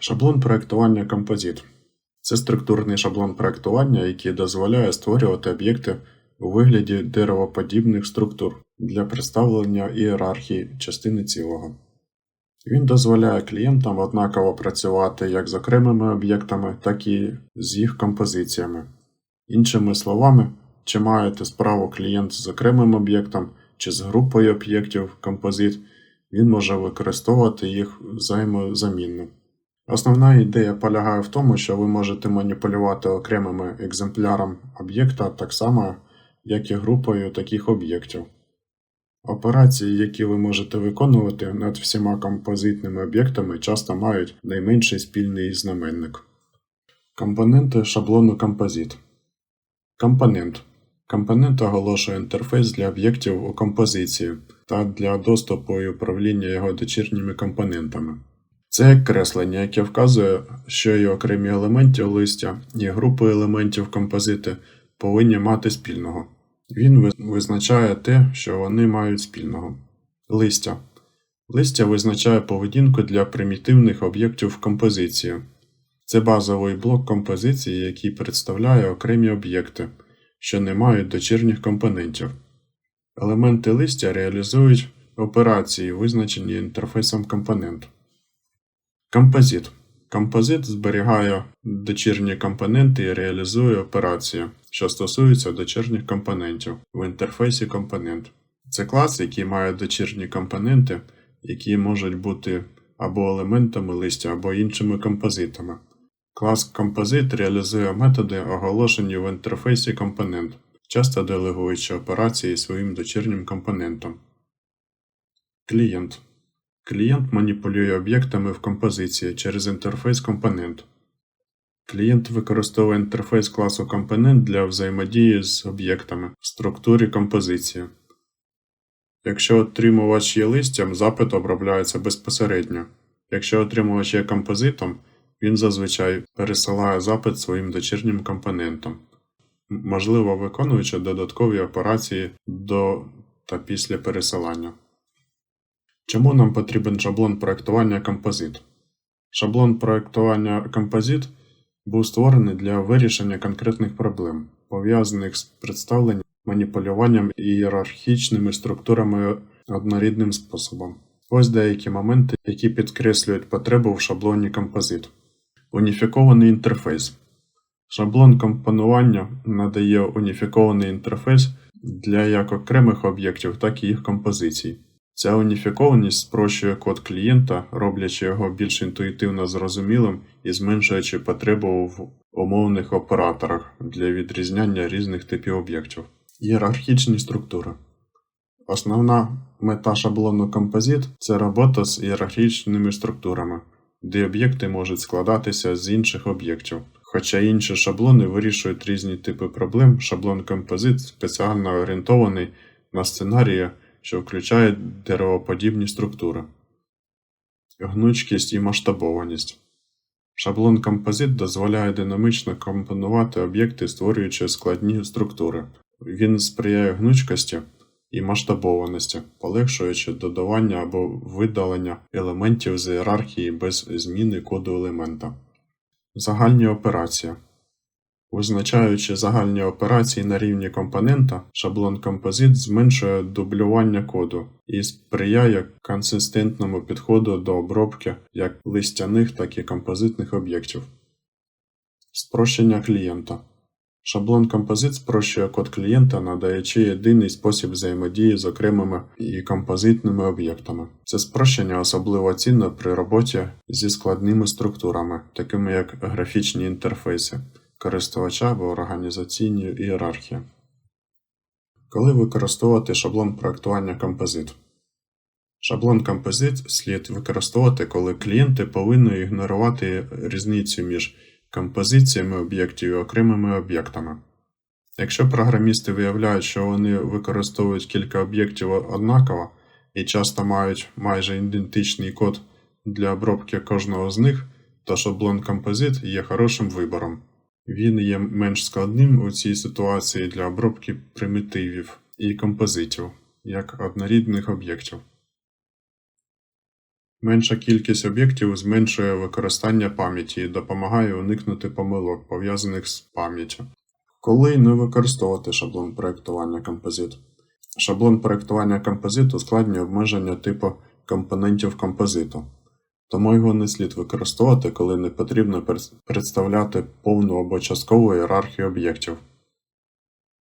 Шаблон проектування композит. Це структурний шаблон проектування, який дозволяє створювати об'єкти у вигляді деревоподібних структур для представлення ієрархії частини цілого. Він дозволяє клієнтам однаково працювати як з окремими об'єктами, так і з їх композиціями. Іншими словами, чи маєте справу клієнт з окремим об'єктом чи з групою об'єктів композит, він може використовувати їх взаємозамінно. Основна ідея полягає в тому, що ви можете маніпулювати окремими екземплярами об'єкта так само, як і групою таких об'єктів. Операції, які ви можете виконувати над всіма композитними об'єктами, часто мають найменший спільний знаменник. Компоненти шаблону композит. Компонент. Компонент оголошує інтерфейс для об'єктів у композиції та для доступу і управління його дочірніми компонентами. Це креслення, яке вказує, що і окремі елементи листя, і групи елементів композити повинні мати спільного. Він визначає те, що вони мають спільного. Листя. Листя визначає поведінку для примітивних об'єктів в композиції. Це базовий блок композиції, який представляє окремі об'єкти, що не мають дочірніх компонентів. Елементи листя реалізують операції, визначені інтерфейсом компонент. Композит. Композит зберігає дочірні компоненти і реалізує операції, що стосуються дочірніх компонентів в інтерфейсі компонент. Це клас, який має дочірні компоненти, які можуть бути або елементами листя, або іншими композитами. Клас композит реалізує методи, оголошені в інтерфейсі компонент, часто делегуючи операції своїм дочірнім компонентам. Клієнт. Клієнт маніпулює об'єктами в композиції через інтерфейс компонент. Клієнт використовує інтерфейс класу компонент для взаємодії з об'єктами в структурі композиції. Якщо отримувач є листям, запит обробляється безпосередньо. Якщо отримувач є композитом, він зазвичай пересилає запит своїм дочірнім компонентам, можливо виконуючи додаткові операції до та після пересилання. Чому нам потрібен шаблон проектування композит? Шаблон проектування композит був створений для вирішення конкретних проблем, пов'язаних з представленням, маніпулюванням і ієрархічними структурами однорідним способом. Ось деякі моменти, які підкреслюють потребу в шаблоні композит. Уніфікований інтерфейс. Шаблон компонування надає уніфікований інтерфейс для як окремих об'єктів, так і їх композицій. Ця уніфікованість спрощує код клієнта, роблячи його більш інтуїтивно зрозумілим і зменшуючи потребу в умовних операторах для відрізняння різних типів об'єктів. Ієрархічні структури. Основна мета шаблону композит це робота з ієрархічними структурами, де об'єкти можуть складатися з інших об'єктів. Хоча інші шаблони вирішують різні типи проблем, шаблон композит спеціально орієнтований на сценарії, що включають деревоподібні структури, гнучкість і масштабованість. Шаблон композит дозволяє динамічно компонувати об'єкти, створюючи складні структури. Він сприяє гнучкості і масштабованості, полегшуючи додавання або видалення елементів з ієрархії без зміни коду елемента. Загальні операції. Визначаючи загальні операції на рівні компонента, шаблон композит зменшує дублювання коду і сприяє консистентному підходу до обробки як листяних, так і композитних об'єктів. Спрощення клієнта. Шаблон композит спрощує код клієнта, надаючи єдиний спосіб взаємодії з окремими і композитними об'єктами. Це спрощення особливо цінно при роботі зі складними структурами, такими як графічні інтерфейси користувача або організаційні ієрархії. Коли використовувати шаблон проектування композит? Шаблон композит слід використовувати, коли клієнти повинні ігнорувати різницю між композиціями об'єктів і окремими об'єктами. Якщо програмісти виявляють, що вони використовують кілька об'єктів однаково і часто мають майже ідентичний код для обробки кожного з них, то шаблон композит є хорошим вибором. Він є менш складним у цій ситуації для обробки примітивів і композитів, як однорідних об'єктів. Менша кількість об'єктів зменшує використання пам'яті і допомагає уникнути помилок, пов'язаних з пам'яттю. Коли не використовувати шаблон проєктування композит? Шаблон проєктування композиту ускладнює обмеження типу компонентів композиту, тому його не слід використовувати, коли не потрібно представляти повну або часткову ієрархію об'єктів.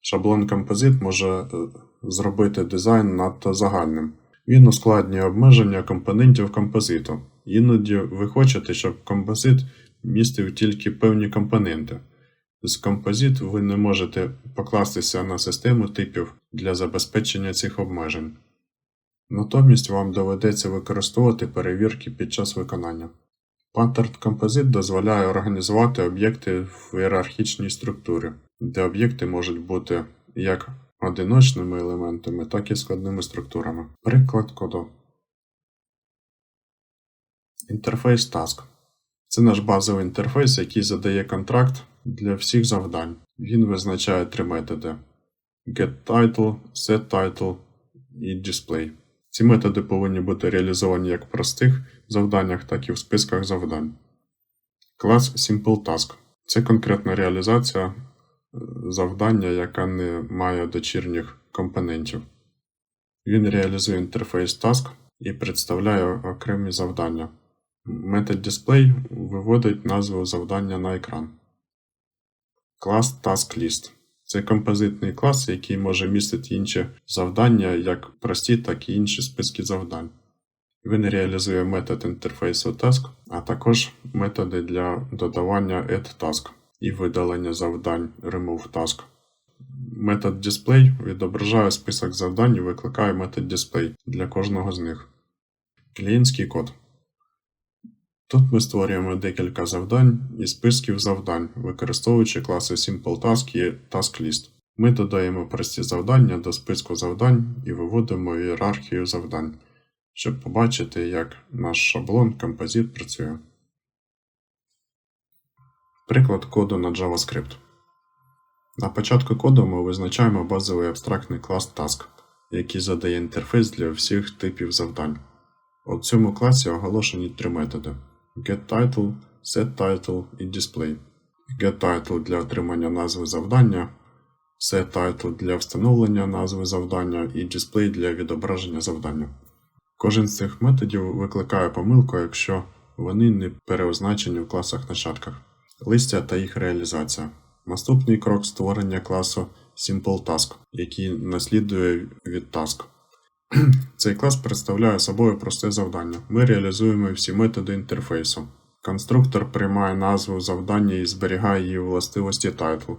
Шаблон композит може е, зробити дизайн надто загальним. Він ускладнює обмеження компонентів композиту. Іноді ви хочете, щоб композит містив тільки певні компоненти. З композит ви не можете покластися на систему типів для забезпечення цих обмежень. Натомість вам доведеться використовувати перевірки під час виконання. Pattern Composite дозволяє організувати об'єкти в ієрархічній структурі, де об'єкти можуть бути як одиночними елементами, так і складними структурами. Приклад коду. Інтерфейс Task. Це наш базовий інтерфейс, який задає контракт для всіх завдань. Він визначає три методи: getTitle, setTitle і display. Ці методи повинні бути реалізовані як в простих завданнях, так і в списках завдань. Клас SimpleTask – це конкретна реалізація е, завдання, яка не має дочірніх компонентів. Він реалізує інтерфейс Task і представляє окремі завдання. Метод display виводить назву завдання на екран. Клас TaskList – це композитний клас, який може містити інші завдання, як прості, так і інші списки завдань. Він реалізує метод інтерфейсу Task, а також методи для додавання Add Task і видалення завдань Remove Task. Метод Display відображає список завдань і викликає метод Display для кожного з них. Клієнтський код. Тут ми створюємо декілька завдань і списків завдань, використовуючи класи SimpleTask і TaskList. Ми додаємо прості завдання до списку завдань і виводимо ієрархію завдань, щоб побачити, як наш шаблон композит працює. Приклад коду на JavaScript. На початку коду ми визначаємо базовий абстрактний клас Task, який задає інтерфейс для всіх типів завдань. У цьому класі оголошені три методи: getTitle, setTitle і display. getTitle для отримання назви завдання, setTitle для встановлення назви завдання і display для відображення завдання. Кожен з цих методів викликає помилку, якщо вони не переозначені в класах нащадках. Листя та їх реалізація. Наступний крок створення класу SimpleTask, який наслідує від Task. Цей клас представляє собою просте завдання. Ми реалізуємо всі методи інтерфейсу. Конструктор приймає назву завдання і зберігає її властивості title.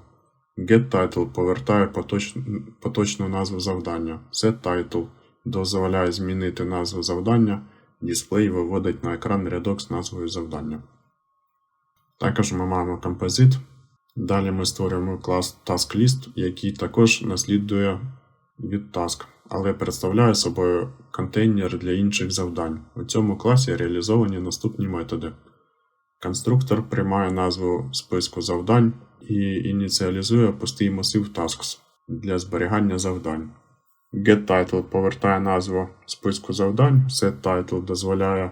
GetTitle повертає поточ... поточну назву завдання. SetTitle дозволяє змінити назву завдання. Display виводить на екран рядок з назвою завдання. Також ми маємо композит. Далі ми створюємо клас TaskList, який також наслідує від Task, але представляє собою контейнер для інших завдань. У цьому класі реалізовані наступні методи. Конструктор приймає назву списку завдань і ініціалізує пустий масив Tasks для зберігання завдань. GetTitle повертає назву списку завдань, setTitle дозволяє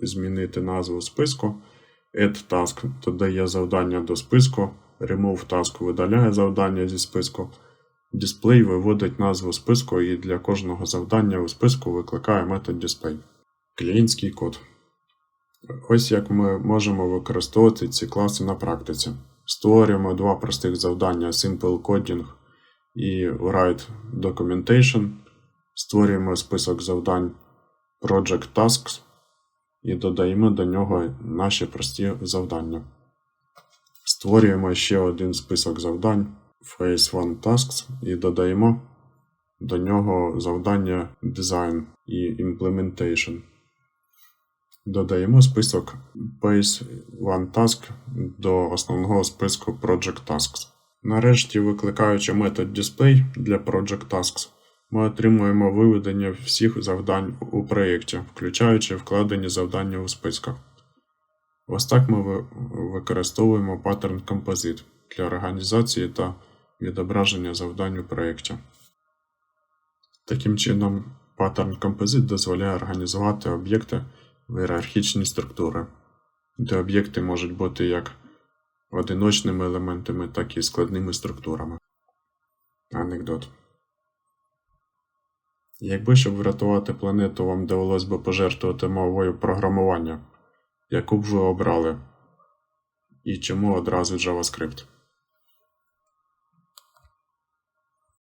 змінити назву списку, addTask додає завдання до списку, removeTask видаляє завдання зі списку. Display виводить назву списку і для кожного завдання у списку викликає метод display. Клієнтський код. Ось як ми можемо використовувати ці класи на практиці. Створюємо два простих завдання Simple Coding і Write Documentation. Створюємо список завдань Project Tasks і додаємо до нього наші прості завдання. Створюємо ще один список завдань Phase 1 Tasks і додаємо до нього завдання Design і Implementation. Додаємо список Base 1 Task до основного списку Project Tasks. Нарешті, викликаючи метод Display для Project Tasks, ми отримуємо виведення всіх завдань у проєкті, включаючи вкладені завдання у списках. Ось так ми використовуємо паттерн Composite для організації та відображення завдань у проєкті. Таким чином, паттерн Composite дозволяє організувати об'єкти в ієрархічні структури, де об'єкти можуть бути як одиночними елементами, так і складними структурами. Анекдот. Якби щоб врятувати планету, вам довелось би пожертвувати мовою програмування, яку б ви обрали? І чому одразу JavaScript?